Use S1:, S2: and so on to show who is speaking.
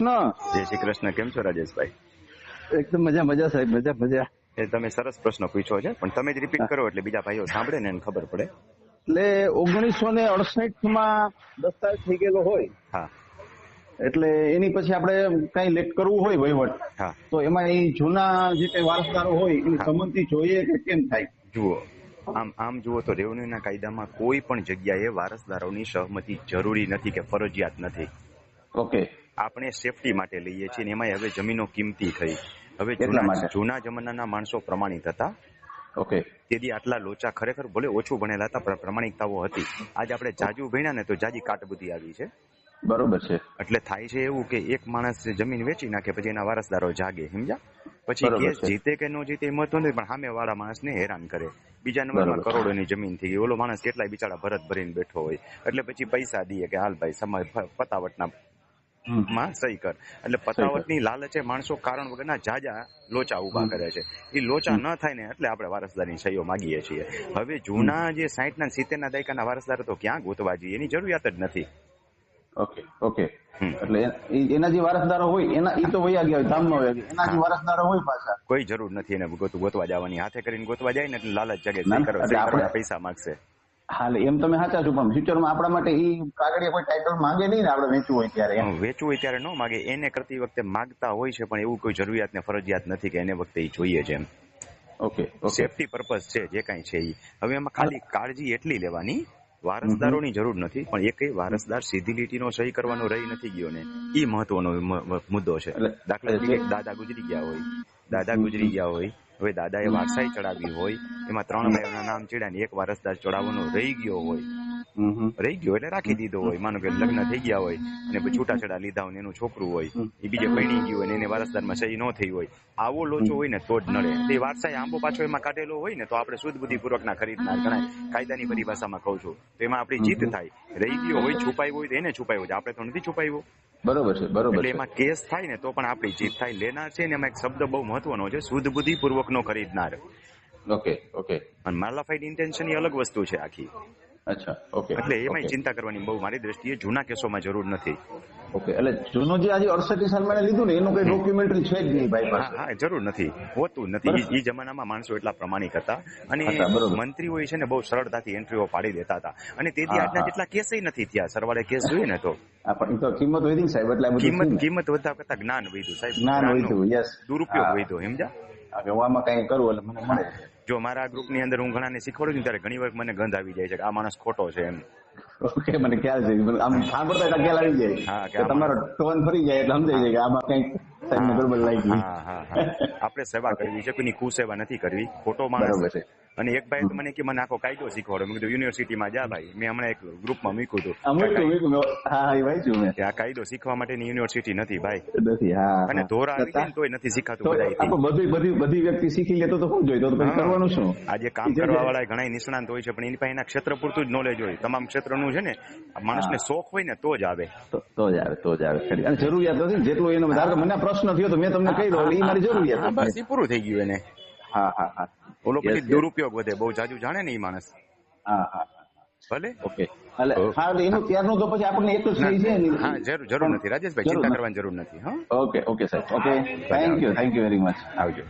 S1: કૃષ્ણ.
S2: જય શ્રી કૃષ્ણ. કેમ છો રાજેશભાઈ?
S1: એકદમ મજા મજા સાહેબ મજા મજા.
S2: એ તમે સરસ પ્રશ્ન પૂછ્યો છે પણ તમે જ રિપીટ કરો એટલે બીજા ભાઈઓ સાંભળે ને એને ખબર પડે.
S1: એટલે ઓગણીસો ને અડસઠમાં દસ્તાવેજ થઈ ગયેલો હોય.
S2: હા.
S1: એટલે એની પછી આપણે કઈ લેટ કરવું હોય વહીવટ તો એમાં એ જૂના જે કઈ વારસદારો હોય એની. સંમતિ જોઈએ કે કેમ થાય?
S2: જુઓ આમ આમ જુઓ તો રેવન્યુના કાયદામાં કોઈ પણ જગ્યાએ વારસદારોની સહમતિ જરૂરી નથી કે ફરજિયાત નથી.
S1: ઓકે.
S2: આપણે સેફટી માટે લઈએ છીએ ને એમાં હવે જમીનો કિંમતી થઈ. હવે જૂના જમાનાના માણસો પ્રમાણિત હતા.
S1: ઓકે.
S2: તેથી આટલા લોચા ખરેખર ભલે ઓછું ભણેલા હતા પણ પ્રમાણિકતાઓ હતી. આજે આપણે જાજુ ભણ્યા ને તો જાજી કાટબુદ્ધિ આવી છે.
S1: બરોબર છે.
S2: એટલે થાય છે એવું કે એક માણસ જમીન વેચી નાખે પછી એના વારસદારો જાગે સમજ્યા? પછી કેસ જીતે કે ન જીતે એ મહત્વ નથી પણ સામે વાળા માણસને હેરાન કરે. બીજા નંબરમાં
S1: કરોડો
S2: કરોડોની જમીન થઈ ગઈ. ઓલો માણસ કેટલાય બિચારા ભરત ભરીને બેઠો હોય. એટલે પછી પૈસા દઈએ કે હાલ ભાઈ સમય પતાવટના. માં સહી કર. એટલે પતાવટની લાલચે માણસો કારણ વગરના જાજા લોચા
S1: ઊભા
S2: કરે છે. એ લોચા ન થાય ને એટલે આપણે વારસદારની સહીઓ માગીએ છીએ. હવે જૂના જે સાઈઠ ના સિત્તેર ના દાયકાના વારસદાર તો ક્યાં ગોતવા જઈએ? એની જરૂરિયાત જ નથી.
S1: Okay okay. એટલે એના જે વારસદારો હોય એના એ તો વયા ગયા વયા ગયા એના જે વારસદારો હોય પાછા.
S2: કોઈ જરૂર નથી એને ગોતવા જવાની. હાથે કરીને ગોતવા જાય ને એટલે લાલચ જગે.
S1: ના,
S2: કરો
S1: આપણે-
S2: પૈસા માંગશે.
S1: હાલે એમ તમે સાચા છો પણ ફ્યુચરમાં આપણા માટે એ કાગળિયા કોઈ ટાઇટલ માંગે નહીં ને આપણે વેચવું હોય ત્યારે.
S2: વેચવું હોય ત્યારે ન માગે. એને કરતી વખતે માગતા હોય છે પણ એવું કોઈ જરૂરિયાત ને ફરજિયાત નથી કે એને વખતે એ જોઈએ છે એમ.
S1: ઓકે
S2: સેફટી પર્પઝ છે જે કાંઈ છે એ હવે એમાં ખાલી કાળજી એટલી લેવાની વારસદારોની જરૂર નથી પણ એક વારસદાર સીધી લીટીનો સહી કરવાનો રહી નથી ગયો ને એ મહત્વનો મુદ્દો છે. દાખલા તરીકે દાદા ગુજરી ગયા હોય દાદા ગુજરી ગયા હોય હવે દાદાએ વારસાઈ ચડાવી હોય એમાં ત્રણ ભાઈઓના નામ ચડ્યા ને એક વારસદાર ચડાવવાનો રહી ગયો હોય. રહી ગયો. એટલે રાખી દીધો હોય. માનો કે લગ્ન થઈ ગયા હોય અને પછી છૂટાછેડા લીધા હોય એનું છોકરું હોય એ બીજે પૈણી ગયું હોય એને વારસદારમાં સહી ન થઈ હોય. આવો લોચો હોય ને તો જ નડે. તે વારસાઈ આંબો પાછો એમાં કાઢેલો હોય ને તો આપણે શુદ્ધ બુદ્ધિપૂર્વક ના ખરીદનાર ગણાય. કાયદાની પરિભાષામાં કહું છું. તો એમાં આપણી જીત થાય. રહી ગયો હોય છુપાયો હોય તો એને છુપાયો છે. આપણે તો નથી છુપાયો.
S1: બરોબર છે બરોબર
S2: એટલે એમાં કેસ થાય ને તો પણ આપણી જીત થાય. લેનાર છે ને એમાં એક શબ્દ બહુ મહત્વનો છે. શુદ્ધ બુદ્ધિપૂર્વકનો ખરીદનાર.
S1: Okay okay.
S2: અને માલાફાઈડ ઇન્ટેન્શન એ અલગ વસ્તુ છે આખી.
S1: અચ્છા ઓકે
S2: એટલે એમાં ચિંતા કરવાની બહુ મારી દ્રષ્ટિએ જૂના કેસોમાં જરૂર નથી.
S1: ઓકે એટલે જૂનો જે આજે અડસઠ સાલમાં લીધું ને એનું કઈ ડોક્યુમેન્ટરી છે જ નહીં ભાઈ
S2: હા હા જરૂર નથી. હોતું નથી. એ જમાનામાં માણસો એટલા પ્રમાણિક હતા. અને
S1: હતા, બરોબર.
S2: મંત્રીઓ છે ને બહુ સરળતાથી એન્ટ્રીઓ પાડી દેતા હતા. અને તેથી આજના જેટલા કેસ નથી ત્યાં સરવાળે કેસ જોઈએ ને તો.
S1: કિંમત વધી સાહેબ એટલે
S2: કિંમત કિંમત વધતા કરતા જ્ઞાન વધ્યું સાહેબ.
S1: જ્ઞાન વધ્યું યસ
S2: દુરુપયોગ વધ્યો
S1: સમજા કે હું આમાં કઈ કરું એટલે મને મળે.
S2: જો મારા ગ્રુપની અંદર હું ઘણાને શીખવાડું છું ત્યારે ઘણી વખત મને ગંધ આવી જાય છે કે આ માણસ ખોટો છે એમ.
S1: ઓકે મને ખ્યાલ છે. આમ સાંભળતા એટલે ખ્યાલ આવી જાય
S2: હા, કે
S1: તમારો ટોન ફરી જાય એટલે સમજાઈ જાય કે આમાં કંઈક સાહેબને ગડબડ લાગી.
S2: હા હા હા. આપણે સેવા કરવી છે કોઈની કુસેવા નથી કરવી. ખોટો માણસ
S1: છે.
S2: અને એક ભાઈ તો મને કે મને આખો કાયદો શીખવાડો. મેં કીધું યુનિવર્સિટીમાં જા ભાઈ. મેં હમણાં એક ગ્રુપમાં મૂક્યું હતું.
S1: આ
S2: કે કાયદો શીખવા માટેની યુનિવર્સિટી નથી ભાઈ.
S1: નથી હા
S2: અને ધોરા આવી જાય તોય નથી શીખાતું
S1: બધી બધી બધી વ્યક્તિ શીખી લે તો શું જોઈએ? તો તો પછી કરવાનું શું?
S2: આજે કામ કરવા વાળા ઘણા નિષ્ણાંત હોય છે પણ એની પાસે એના ક્ષેત્ર પૂરતું જ નોલેજ હોય. તમામ ક્ષેત્રનું છે ને માણસને શોખ હોય ને તો જ આવે.
S1: તો- જ આવે તો જ આવે અને જરૂરિયાત નથી જેટલું એનો ધારો મને પ્રશ્ન થયો તો મેં તમને કહી દઉં એ મારી જરૂરિયાત
S2: બસ એ પૂરું થઈ ગયું એને.
S1: હા હા હા.
S2: ઓલો પછી દુરુપયોગ વધે. બહુ જાજુ જાણે ને એ માણસ.
S1: હા હા
S2: ભલે?
S1: ઓકે એટલે. હા. એનું ત્યારનું તો પછી આપણને એક જ થઈ જાય ને.
S2: હા જરૂર જરૂર નથી રાજેશભાઈ. ચિંતા. કરવાની જરૂર નથી હા.
S1: ઓકે ઓકે સાહેબ okay thank you thank you very much
S2: આવજો.